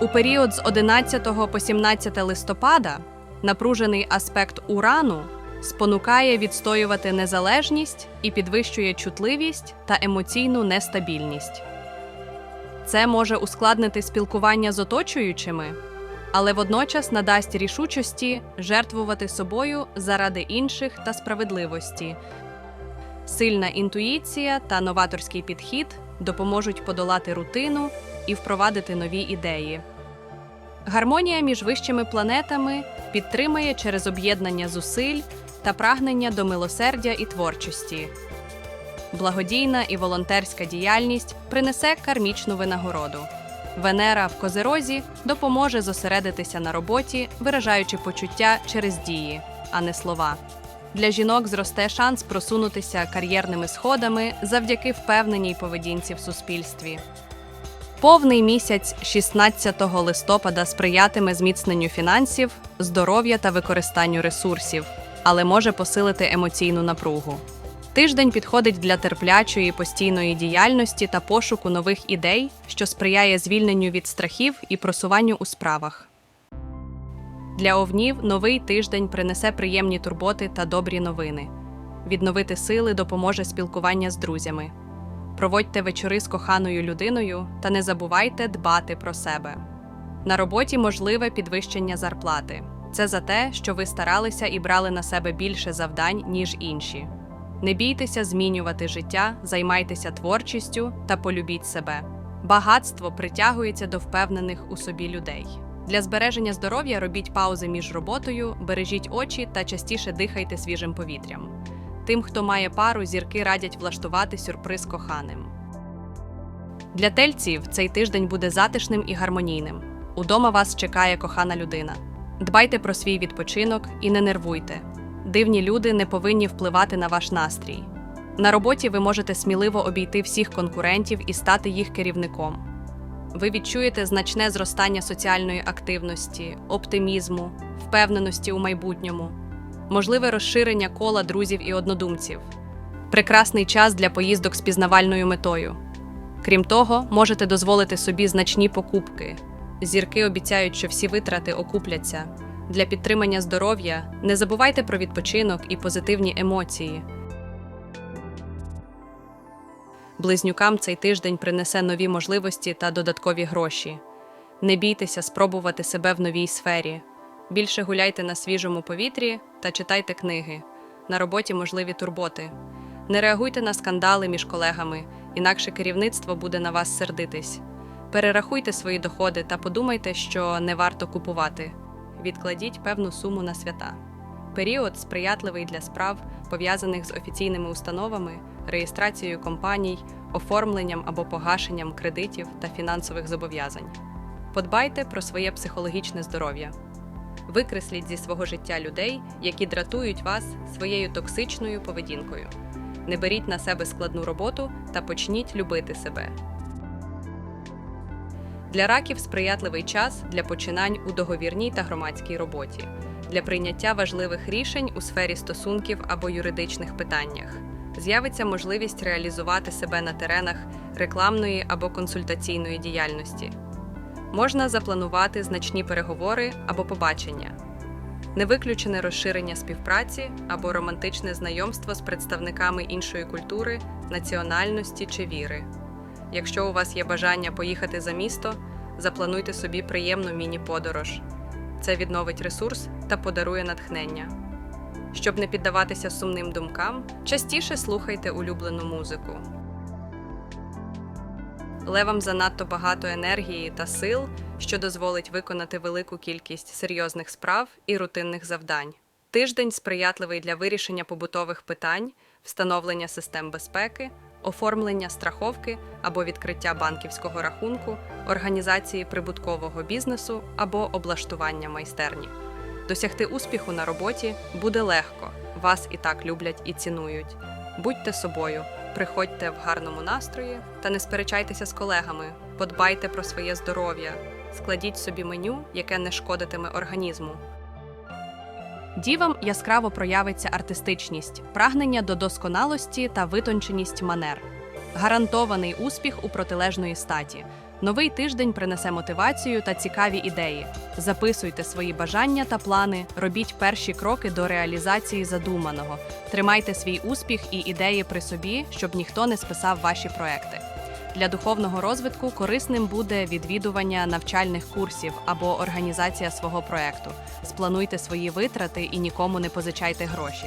У період з 11 по 17 листопада напружений аспект урану спонукає відстоювати незалежність і підвищує чутливість та емоційну нестабільність. Це може ускладнити спілкування з оточуючими, але водночас надасть рішучості жертвувати собою заради інших та справедливості. Сильна інтуїція та новаторський підхід допоможуть подолати рутину і впровадити нові ідеї. Гармонія між вищими планетами підтримує через об'єднання зусиль та прагнення до милосердя і творчості. Благодійна і волонтерська діяльність принесе кармічну винагороду. Венера в Козерозі допоможе зосередитися на роботі, виражаючи почуття через дії, а не слова. Для жінок зросте шанс просунутися кар'єрними сходами завдяки впевненій поведінці в суспільстві. Повний місяць 16 листопада сприятиме зміцненню фінансів, здоров'я та використанню ресурсів, але може посилити емоційну напругу. Тиждень підходить для терплячої постійної діяльності та пошуку нових ідей, що сприяє звільненню від страхів і просуванню у справах. Для овнів новий тиждень принесе приємні турботи та добрі новини. Відновити сили допоможе спілкування з друзями. Проводьте вечори з коханою людиною та не забувайте дбати про себе. На роботі можливе підвищення зарплати. Це за те, що ви старалися і брали на себе більше завдань, ніж інші. Не бійтеся змінювати життя, займайтеся творчістю та полюбіть себе. Багатство притягується до впевнених у собі людей. Для збереження здоров'я робіть паузи між роботою, бережіть очі та частіше дихайте свіжим повітрям. Тим, хто має пару, зірки радять влаштувати сюрприз коханим. Для тельців цей тиждень буде затишним і гармонійним. Удома вас чекає кохана людина. Дбайте про свій відпочинок і не нервуйте. Дивні люди не повинні впливати на ваш настрій. На роботі ви можете сміливо обійти всіх конкурентів і стати їх керівником. Ви відчуєте значне зростання соціальної активності, оптимізму, впевненості у майбутньому, можливе розширення кола друзів і однодумців, прекрасний час для поїздок з пізнавальною метою. Крім того, можете дозволити собі значні покупки. Зірки обіцяють, що всі витрати окупляться. Для підтримання здоров'я не забувайте про відпочинок і позитивні емоції. Близнюкам цей тиждень принесе нові можливості та додаткові гроші. Не бійтеся спробувати себе в новій сфері. Більше гуляйте на свіжому повітрі та читайте книги. На роботі можливі турботи. Не реагуйте на скандали між колегами, інакше керівництво буде на вас сердитись. Перерахуйте свої доходи та подумайте, що не варто купувати. Відкладіть певну суму на свята. Період сприятливий для справ, пов'язаних з офіційними установами, реєстрацією компаній, оформленням або погашенням кредитів та фінансових зобов'язань. Подбайте про своє психологічне здоров'я. Викресліть зі свого життя людей, які дратують вас своєю токсичною поведінкою. Не беріть на себе складну роботу та почніть любити себе. Для раків сприятливий час для починань у договірній та громадській роботі, для прийняття важливих рішень у сфері стосунків або юридичних питаннях. З'явиться можливість реалізувати себе на теренах рекламної або консультаційної діяльності. Можна запланувати значні переговори або побачення, не виключене розширення співпраці або романтичне знайомство з представниками іншої культури, національності чи віри. Якщо у вас є бажання поїхати за місто, заплануйте собі приємну міні-подорож. Це відновить ресурс та подарує натхнення. Щоб не піддаватися сумним думкам, частіше слухайте улюблену музику. Левам занадто багато енергії та сил, що дозволить виконати велику кількість серйозних справ і рутинних завдань. Тиждень сприятливий для вирішення побутових питань, встановлення систем безпеки, оформлення страховки або відкриття банківського рахунку, організації прибуткового бізнесу або облаштування майстерні. Досягти успіху на роботі буде легко. Вас і так люблять і цінують. Будьте собою, приходьте в гарному настрої та не сперечайтеся з колегами. Подбайте про своє здоров'я, складіть собі меню, яке не шкодитиме організму. Дівам яскраво проявиться артистичність, прагнення до досконалості та витонченість манер. Гарантований успіх у протилежної статі. Новий тиждень принесе мотивацію та цікаві ідеї. Записуйте свої бажання та плани, робіть перші кроки до реалізації задуманого. Тримайте свій успіх і ідеї при собі, щоб ніхто не списав ваші проекти. Для духовного розвитку корисним буде відвідування навчальних курсів або організація свого проекту. Сплануйте свої витрати і нікому не позичайте гроші.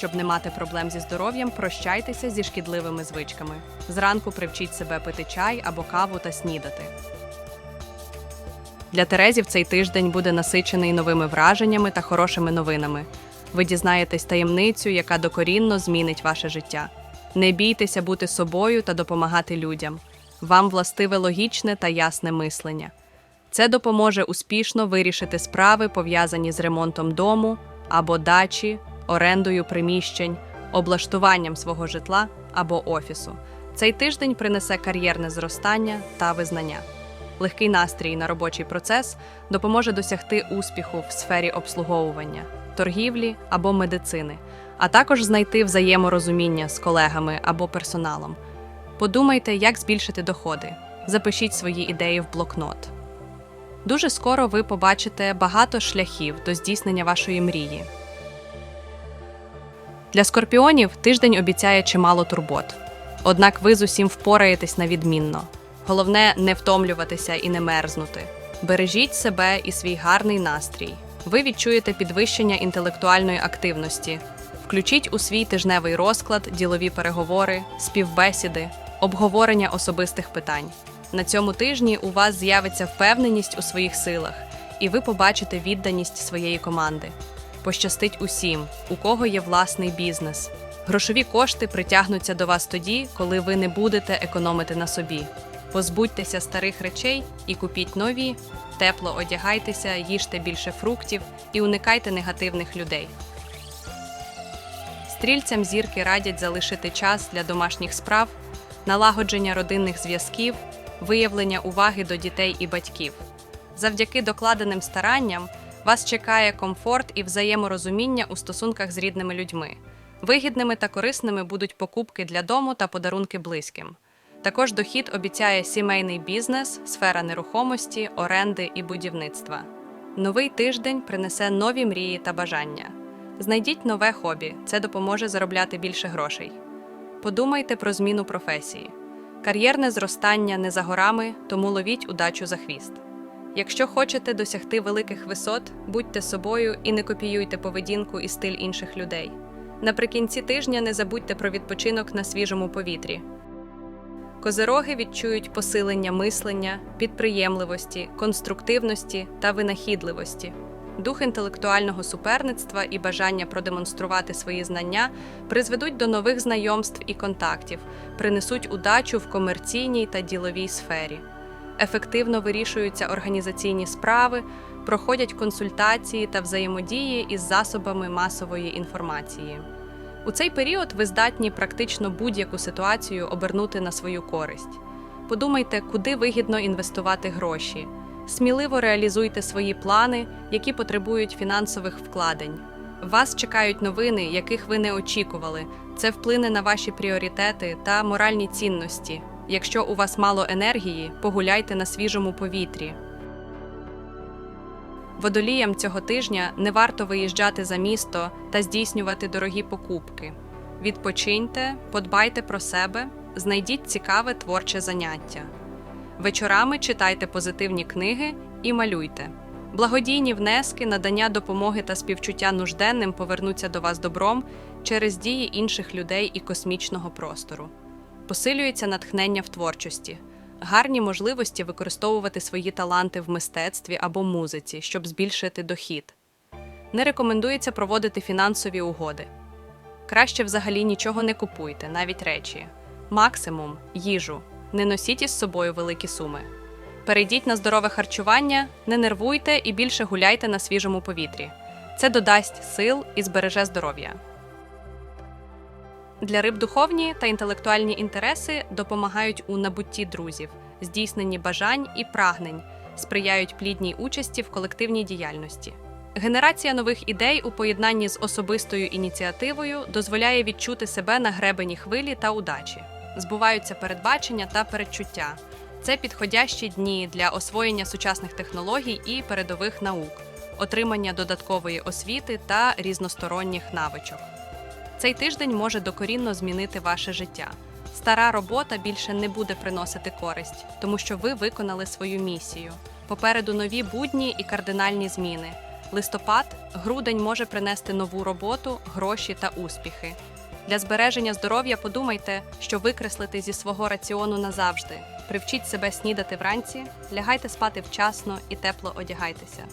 Щоб не мати проблем зі здоров'ям, прощайтеся зі шкідливими звичками. Зранку привчіть себе пити чай або каву та снідати. Для Терезів цей тиждень буде насичений новими враженнями та хорошими новинами. Ви дізнаєтесь таємницю, яка докорінно змінить ваше життя. Не бійтеся бути собою та допомагати людям. Вам властиве логічне та ясне мислення. Це допоможе успішно вирішити справи, пов'язані з ремонтом дому або дачі, орендою приміщень, облаштуванням свого житла або офісу. Цей тиждень принесе кар'єрне зростання та визнання. Легкий настрій на робочий процес допоможе досягти успіху в сфері обслуговування, торгівлі або медицини, а також знайти взаєморозуміння з колегами або персоналом. Подумайте, як збільшити доходи. Запишіть свої ідеї в блокнот. Дуже скоро ви побачите багато шляхів до здійснення вашої мрії. Для скорпіонів тиждень обіцяє чимало турбот. Однак ви з усім впораєтесь на відмінно. Головне не втомлюватися і не мерзнути. Бережіть себе і свій гарний настрій. Ви відчуєте підвищення інтелектуальної активності. Включіть у свій тижневий розклад ділові переговори, співбесіди, обговорення особистих питань. На цьому тижні у вас з'явиться впевненість у своїх силах, і ви побачите відданість своєї команди. Пощастить усім, у кого є власний бізнес. Грошові кошти притягнуться до вас тоді, коли ви не будете економити на собі. Позбудьтеся старих речей і купіть нові, тепло одягайтеся, їжте більше фруктів і уникайте негативних людей. Стрільцям зірки радять залишити час для домашніх справ, налагодження родинних зв'язків, виявлення уваги до дітей і батьків. Завдяки докладеним старанням вас чекає комфорт і взаєморозуміння у стосунках з рідними людьми. Вигідними та корисними будуть покупки для дому та подарунки близьким. Також дохід обіцяє сімейний бізнес, сфера нерухомості, оренди і будівництва. Новий тиждень принесе нові мрії та бажання. Знайдіть нове хобі, це допоможе заробляти більше грошей. Подумайте про зміну професії. Кар'єрне зростання не за горами, тому ловіть удачу за хвіст. Якщо хочете досягти великих висот, будьте собою і не копіюйте поведінку і стиль інших людей. Наприкінці тижня не забудьте про відпочинок на свіжому повітрі. Козероги відчують посилення мислення, підприємливості, конструктивності та винахідливості. Дух інтелектуального суперництва і бажання продемонструвати свої знання призведуть до нових знайомств і контактів, принесуть удачу в комерційній та діловій сфері. Ефективно вирішуються організаційні справи, проходять консультації та взаємодії із засобами масової інформації. У цей період ви здатні практично будь-яку ситуацію обернути на свою користь. Подумайте, куди вигідно інвестувати гроші. Сміливо реалізуйте свої плани, які потребують фінансових вкладень. Вас чекають новини, яких ви не очікували. Це вплине на ваші пріоритети та моральні цінності. Якщо у вас мало енергії, погуляйте на свіжому повітрі. Водоліям цього тижня не варто виїжджати за місто та здійснювати дорогі покупки. Відпочиньте, подбайте про себе, знайдіть цікаве творче заняття. Вечорами читайте позитивні книги і малюйте. Благодійні внески, надання допомоги та співчуття нужденним повернуться до вас добром через дії інших людей і космічного простору. Посилюється натхнення в творчості, гарні можливості використовувати свої таланти в мистецтві або музиці, щоб збільшити дохід. Не рекомендується проводити фінансові угоди. Краще взагалі нічого не купуйте, навіть речі. Максимум їжу. Не носіть із собою великі суми. Перейдіть на здорове харчування, не нервуйте і більше гуляйте на свіжому повітрі. Це додасть сил і збереже здоров'я. Для риб духовні та інтелектуальні інтереси допомагають у набутті друзів, здійсненні бажань і прагнень, сприяють плідній участі в колективній діяльності. Генерація нових ідей у поєднанні з особистою ініціативою дозволяє відчути себе на гребені хвилі та удачі. Збуваються передбачення та передчуття. Це підходящі дні для освоєння сучасних технологій і передових наук, отримання додаткової освіти та різносторонніх навичок. Цей тиждень може докорінно змінити ваше життя. Стара робота більше не буде приносити користь, тому що ви виконали свою місію. Попереду нові будні і кардинальні зміни. Листопад, грудень може принести нову роботу, гроші та успіхи. Для збереження здоров'я подумайте, що викреслити зі свого раціону назавжди. Привчіть себе снідати вранці, лягайте спати вчасно і тепло одягайтеся.